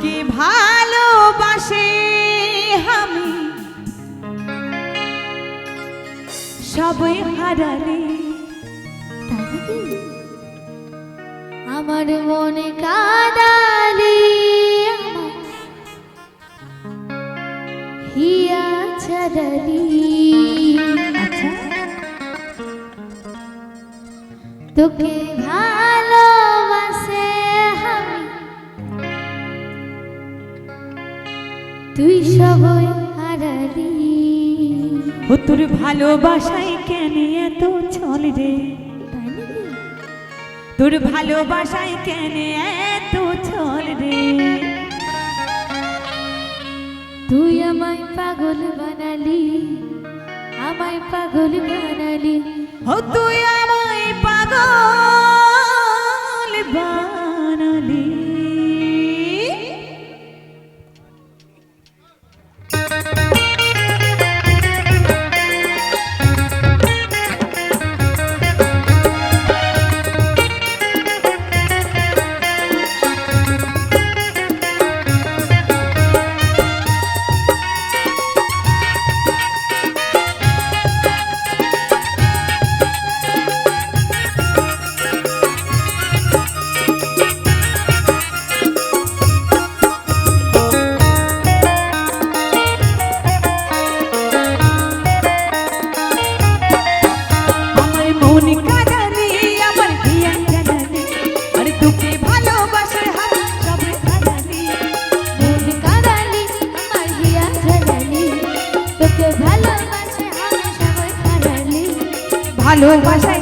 কি ভালোবাসি আমি? সবই হারালে। আমার মনে কাদালি হিয়া ছাড়ালি। আচ্ছা। তোকে ভাই তুই সবই হারালি। ও তোর ভালোবাসায় কেন এত ছল রে? তোর ভালোবাসায় কেন এত ছল রে? তুই আমায় পাগল বানালি আমায় পাগল বানালি। ও তুই আমায় পাগল বানালি। ভালোবাসায়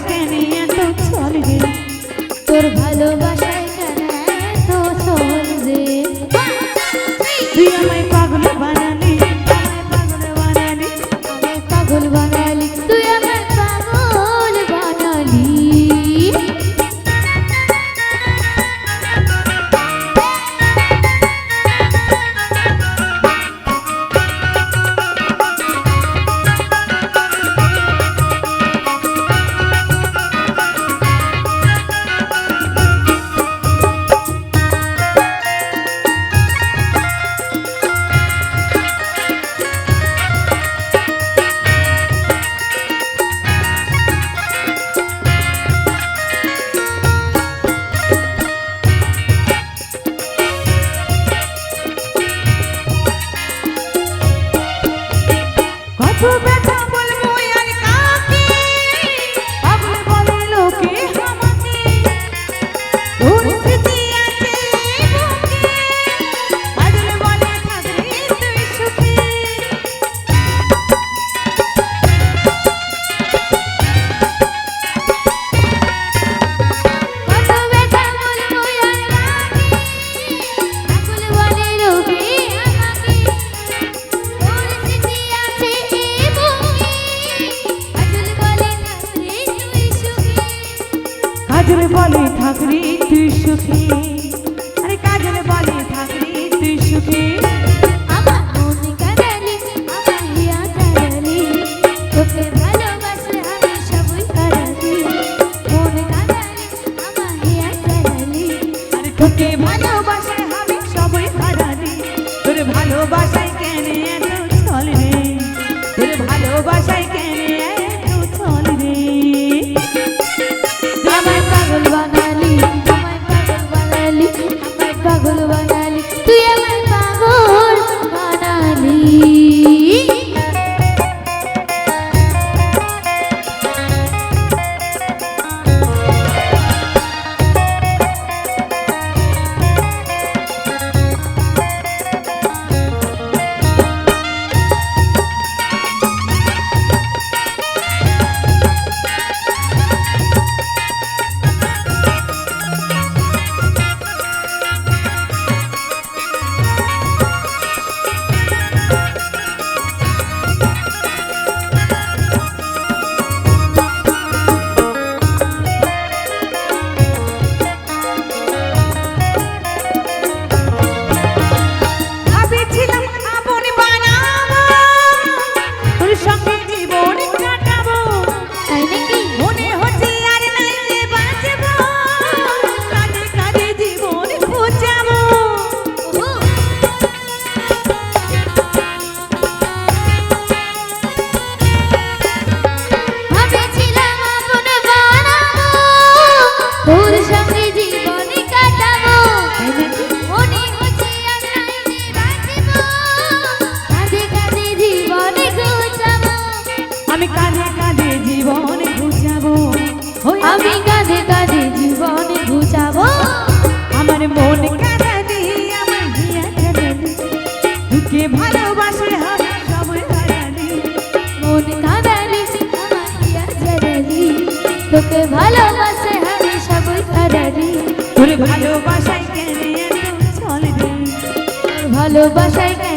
আজর বলে ঠাকুরি তুই সুখী। ভালোবাসায় কেন তোর ভালোবাসায়